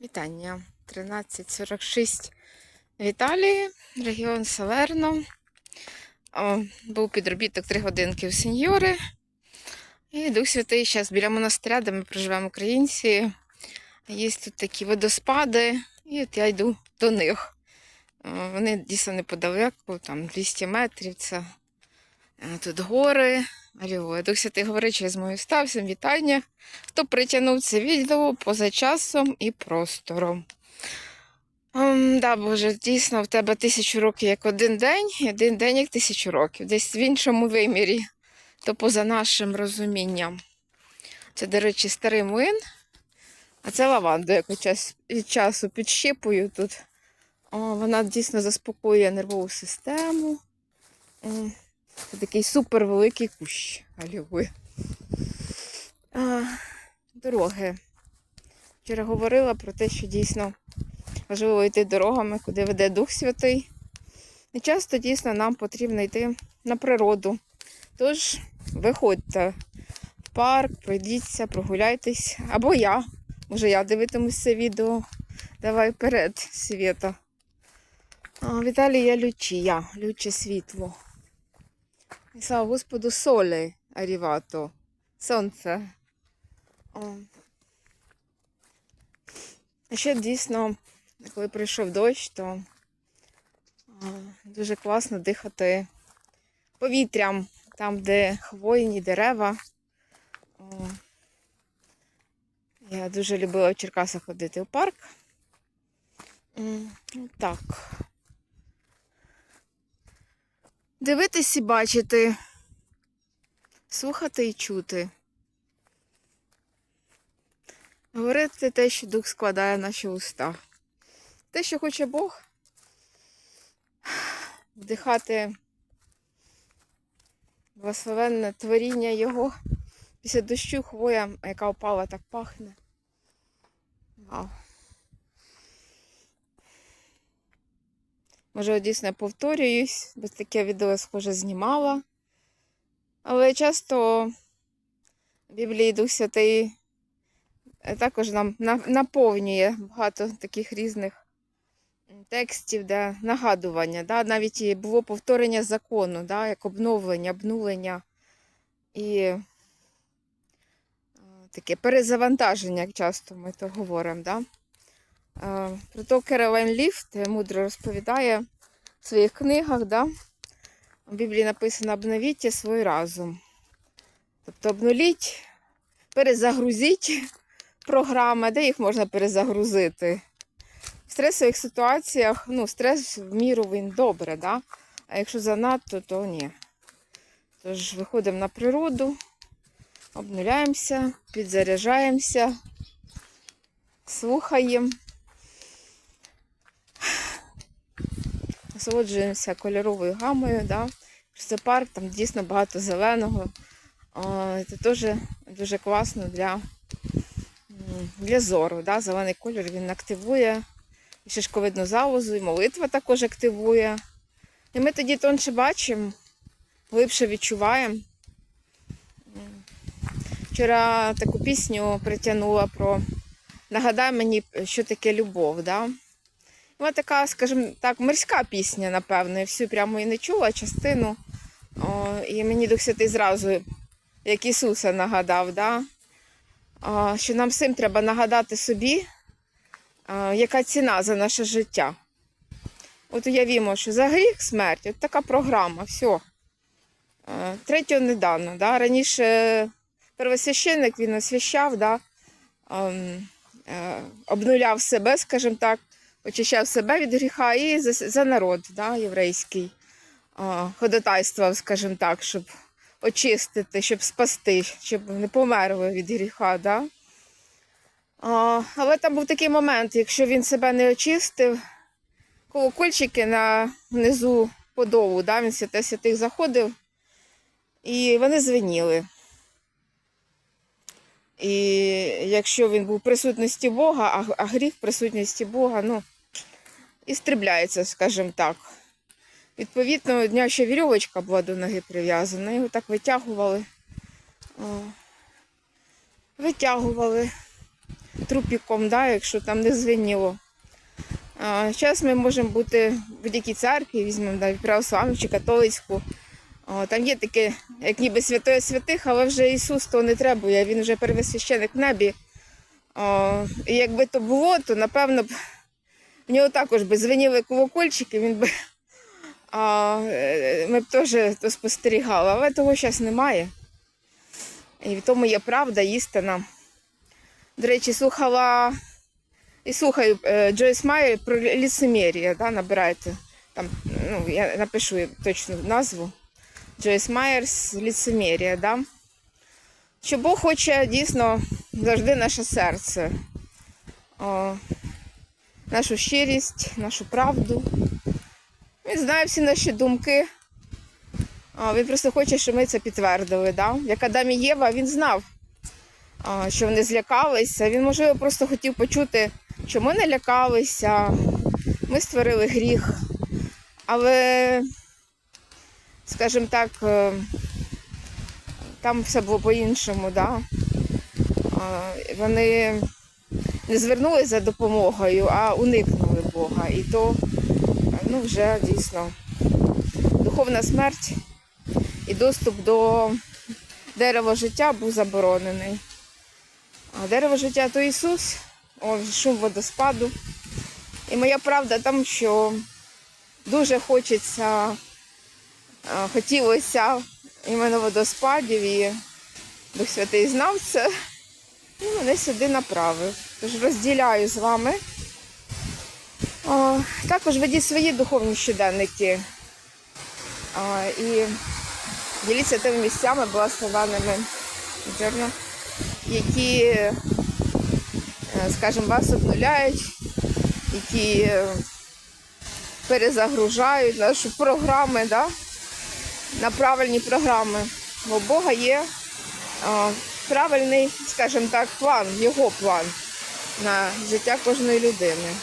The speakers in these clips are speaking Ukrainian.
Вітання 1346 в Італії, регіон Салерно. О, був підробіток 3 годинки у сеньори. І Дух Святий зараз біля монастиря, де ми проживаємо українці. Є тут такі водоспади, і от я йду до них. Вони дійсно неподалеку, там 200 метрів. Це е, тут гори. Алілуя. Дух Святий говорить через мою став, всім вітання. Хто притягнув це відео поза часом і простором. Ем, да, Боже, дійсно, в тебе тисячу років як один день, і один день як тисячу років. Десь в іншому вимірі, то поза нашим розумінням. Це, до речі, старий млин. А це лаванду, яку час від часу підщипую тут. О, вона дійсно заспокоює нервову систему. Це такий супервеликий кущ. Алілуя. А, Дороги. Вчора говорила про те, що дійсно важливо йти дорогами, куди веде Дух Святий. І часто дійсно нам потрібно йти на природу. Тож виходьте в парк, пройдіться, прогуляйтесь. Або я. Може, я дивитимусь це відео. Давай вперед, Світа. Віталія Лючія, люче світло. І слава Господу, соле арівато. Сонце. О. Ще дійсно, коли прийшов дощ, то дуже класно дихати повітрям, там, де хвойні дерева. О. Я дуже любила в Черкасах ходити в парк. Так. Дивитись і бачити, слухати і чути. Говорити те, що дух складає наші уста. Те, що хоче Бог, вдихати благословенне творіння Його. Після дощу хвоя, яка впала, так пахне. Вау. Може, дійсно повторююсь, бо таке відео схоже знімала. Але часто в Біблії Дух Святий е, також нам наповнює багато таких різних текстів, де нагадування. Да? Навіть було повторення закону, да? як обновлення, обнулення і е, таке перезавантаження, як часто ми то говоримо. Да? Е, Про то Керолайн Ліфт мудро розповідає в своїх книгах. Да? В Біблії написано обновіть свій разум. Тобто обнуліть, перезагрузіть програми, де їх можна перезагрузити. В стресових ситуаціях, ну, стрес в міру він добре, да? а якщо занадто, то ні. Тож виходимо на природу, обнуляємося, підзаряджаємося, слухаємо. Насолоджуємося кольоровою гамою. Да? Парк, там дійсно багато зеленого. Це теж дуже класно для, для зору. Да? Зелений кольор він активує і шишковидну залозу, і молитва також активує. І ми тоді тонше бачимо, глибше відчуваємо. Вчора таку пісню притягнула про нагадай мені, що таке любов. Да? Вона така, скажімо так, морська пісня, напевно. Я всю прямо і не чула частину. О, і мені Дух Святий зразу, як Ісуса нагадав, да? О, що нам всім треба нагадати собі, о, яка ціна за наше життя. От уявімо, що за гріх смерть, от така програма, все. Третього не дано. Да? Раніше первосвященник він освящав, да? ем, е, обнуляв себе, скажімо так, очищав себе від гріха і за, за народ да, єврейський ходатайствував, скажімо так, щоб очистити, щоб спасти, щоб не померли від гріха. Да? А, але там був такий момент, якщо він себе не очистив, колокольчики на внизу подолу, да, він святе святих заходив, і вони звеніли. І якщо він був в присутності Бога, а гріх в присутності Бога, ну, істребляється, скажімо так. Відповідно, дня ще вірьовочка була до ноги прив'язана, його так витягували. О, витягували. трупіком, да, якщо там не звеніло. Зараз ми можемо бути в будь-якій церкві, візьмемо да, православну чи католицьку. О, там є таке, як ніби святої святих, але вже Ісус того не требує, він вже первосвященик в небі. О, і якби то було, то напевно б в нього також би звеніли колокольчики, він би а, е, ми б теж то спостерігали, але того зараз немає. І в тому є правда, істина. До речі, слухала і слухаю е, Джойс Майер про ліцемір'я, да, набирайте. Там, ну, я напишу точну назву. Джойс Майерс ліцемір'я, да? що Бог хоче дійсно завжди наше серце, нашу щирість, нашу правду. Він знає всі наші думки. Він просто хоче, щоб ми це підтвердили. Да? Як Адам і Єва, він знав, що вони злякалися. Він, можливо, просто хотів почути, що ми не лякалися, ми створили гріх. Але, скажімо так, е, там все було по-іншому. Да? Вони не звернулися за допомогою, а уникнули Бога. І то ну, вже дійсно духовна смерть і доступ до дерева життя був заборонений. А дерево життя то Ісус, о, шум водоспаду. І моя правда там, що дуже хочеться, хотілося іменно водоспадів і Дух Святий знав це. І мене сюди направив. Тож розділяю з вами. Також ведіть свої духовні щоденники. І діліться тими місцями благословенними, вірно, які, е, скажімо, вас обнуляють, які е, перезагружають нашу програми, да? на правильні програми. Бо Бога є правильний, скажімо так, план, його план на життя кожної людини.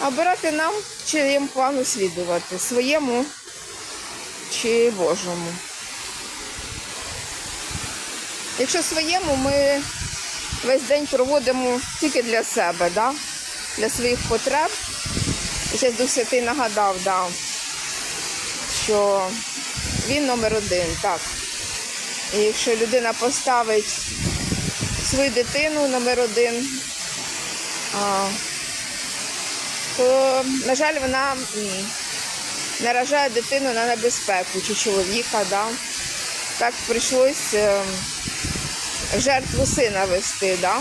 А обирати нам, чиєму плану слідувати, своєму чи Божому. Якщо своєму, ми весь день проводимо тільки для себе, да? для своїх потреб. І зараз Дух Святий нагадав, да, що він номер один, так. І якщо людина поставить свою дитину номер один, то, на жаль, вона наражає дитину на небезпеку чи чоловіка. Да? Так прийшлось е, жертву сина вести. Да?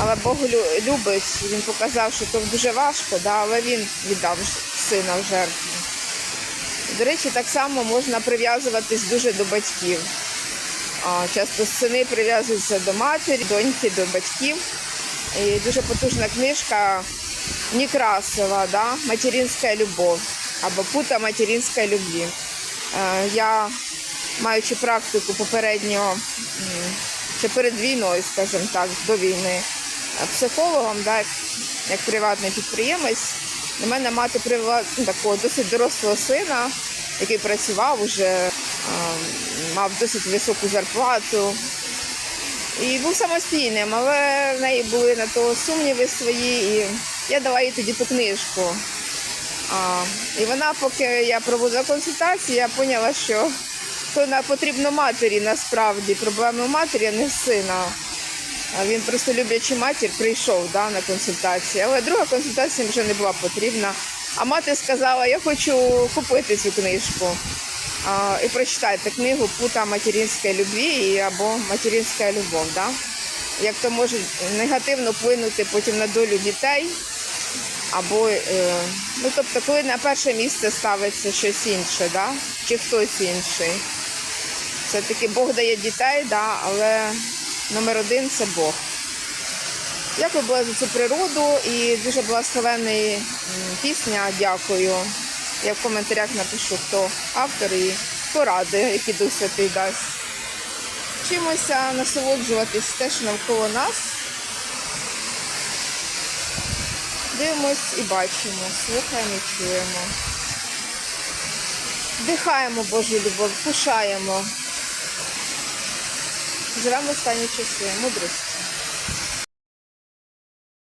Але Бог любить, він показав, що то дуже важко, да? але він віддав сина в жертву. До речі, так само можна прив'язуватись дуже до батьків. Часто сини прив'язуються до матері, доньки до батьків. І дуже потужна книжка Некрасова, да? Материнська любов або Пута материнської любві. Е, Я, маючи практику попереднього, ще перед війною, скажімо так, до війни, е, психологом, да, як, приватний підприємець, до мене мати привела ну, такого досить дорослого сина, який працював уже, е, мав досить високу зарплату. І був самостійним, але в неї були на то сумніви свої, і я дала їй тоді ту книжку. А, і вона, поки я проводила консультацію, я поняла, що то потрібно матері насправді. Проблеми матері, а не сина. А він просто люблячи матір прийшов да, на консультацію. Але друга консультація вже не була потрібна. А мати сказала, я хочу купити цю книжку. І прочитайте книгу Пута материнської любві або материнська любов. Да? Як то може негативно вплинути потім на долю дітей. Або, е, ну тобто, коли на перше місце ставиться щось інше, да? чи хтось інший. Все-таки Бог дає дітей, да? але номер один це Бог. Дякую була за цю природу і дуже благословенний м, пісня. Дякую. Я в коментарях напишу, хто автор і поради, які Дух дасть. Вчимося насолоджуватись те, що навколо нас. Дивимось і бачимо, слухаємо і чуємо. Вдихаємо Божу любов, вкушаємо. Живемо в останні часи, мудрості.